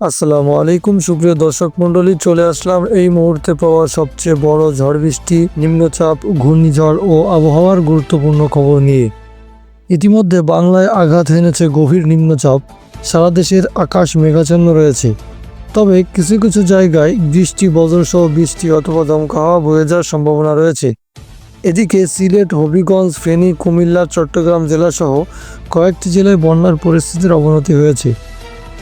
আসসালামু আলাইকুম, সুপ্রিয় দর্শক মণ্ডলী, চলে আসলাম এই মুহূর্তে পাওয়া সবচেয়ে বড় ঝড় বৃষ্টি, নিম্নচাপ, ঘূর্ণিঝড় ও আবহাওয়ার গুরুত্বপূর্ণ খবর নিয়ে। ইতিমধ্যে বাংলায় আঘাত হেনেছে গভীর নিম্নচাপ, সারা দেশের আকাশ মেঘাচ্ছন্ন রয়েছে। তবে কিছু কিছু জায়গায় বৃষ্টি, বজ্রসহ বৃষ্টি অথবা দমকা হাওয়া বয়ে যাওয়ার সম্ভাবনা রয়েছে। এদিকে সিলেট, হবিগঞ্জ, ফেনী, কুমিল্লা, চট্টগ্রাম জেলাসহ কয়েকটি জেলায় বন্যার পরিস্থিতির অবনতি হয়েছে।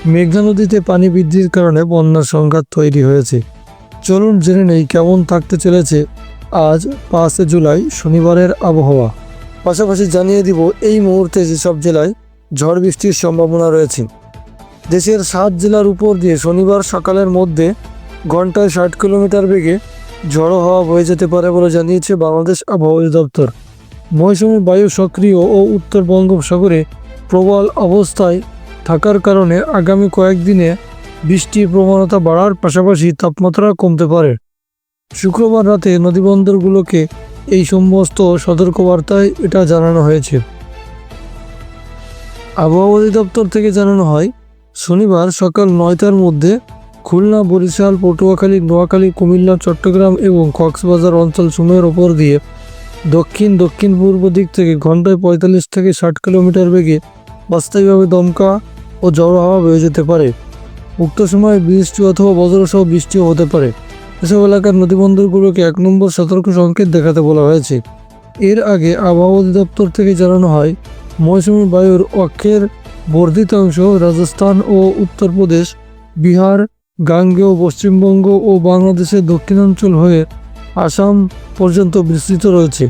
মেঘনা নদীতে পানি বৃদ্ধির কারণে বন্যার সংঘাত তৈরি হয়েছে। চলুন জেনে নেই কেমন থাকতে চলেছে আজ পাঁচে জুলাই শনিবারের আবহাওয়া। পাশাপাশি জানিয়ে দিব এই মুহূর্তে যেসব জেলায় ঝড় বৃষ্টির সম্ভাবনা রয়েছে। দেশের সাত জেলার উপর দিয়ে শনিবার সকালের মধ্যে ঘন্টায় ষাট কিলোমিটার বেগে ঝড়ো হাওয়া বয়ে যেতে পারে বলে জানিয়েছে বাংলাদেশ আবহাওয়া দপ্তর মৌসুমী বায়ু সক্রিয় ও উত্তর বঙ্গোপসাগরে প্রবল অবস্থায় থাকার কারণে আগামী কয়েকদিনে বৃষ্টির প্রবণতা বাড়ার পাশাপাশি তাপমাত্রা কমতে পারে। শুক্রবার রাতে নদীবন্দরগুলোকে এই সমস্ত সতর্কবার্তায় এটা জানানো হয়েছে। আবহাওয়া অধিদপ্তর থেকে জানানো হয়, শনিবার সকাল নয়টার মধ্যে খুলনা, বরিশাল, পটুয়াখালী, নোয়াখালী, কুমিল্লা, চট্টগ্রাম এবং কক্সবাজার অঞ্চল সময়ের ওপর দিয়ে দক্ষিণ দক্ষিণ পূর্ব দিক থেকে ঘন্টায় পঁয়তাল্লিশ থেকে ষাট কিলোমিটার বেগে অস্থায়ীভাবে দমকা ও ঝড়ো হাওয়া বয়ে যেতে পারে। উক্ত সময়ে বৃষ্টি অথবা বজ্রসহ বৃষ্টিও হতে পারে। এসব এলাকার নদীবন্দরগুলোকে এক নম্বর সতর্ক সংকেত দেখাতে বলা হয়েছে। এর আগে আবহাওয়া অধিদপ্তর থেকে জানানো হয়, মৌসুমী বায়ুর অক্ষের বর্ধিত অংশ রাজস্থান ও উত্তরপ্রদেশ বিহার গাঙ্গেয় পশ্চিমবঙ্গ ও বাংলাদেশের দক্ষিণাঞ্চল হয়ে আসাম পর্যন্ত বিস্তৃত রয়েছে।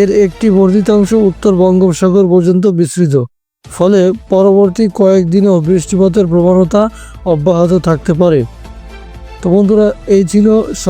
এর একটি বর্ধিতাংশ উত্তর বঙ্গোপসাগর পর্যন্ত বিস্তৃত। ফলে পরবর্তী কয়েকদিনেও বৃষ্টিপাতের প্রবণতা অব্যাহত থাকতে পারে। তো বন্ধুরা এই ছিল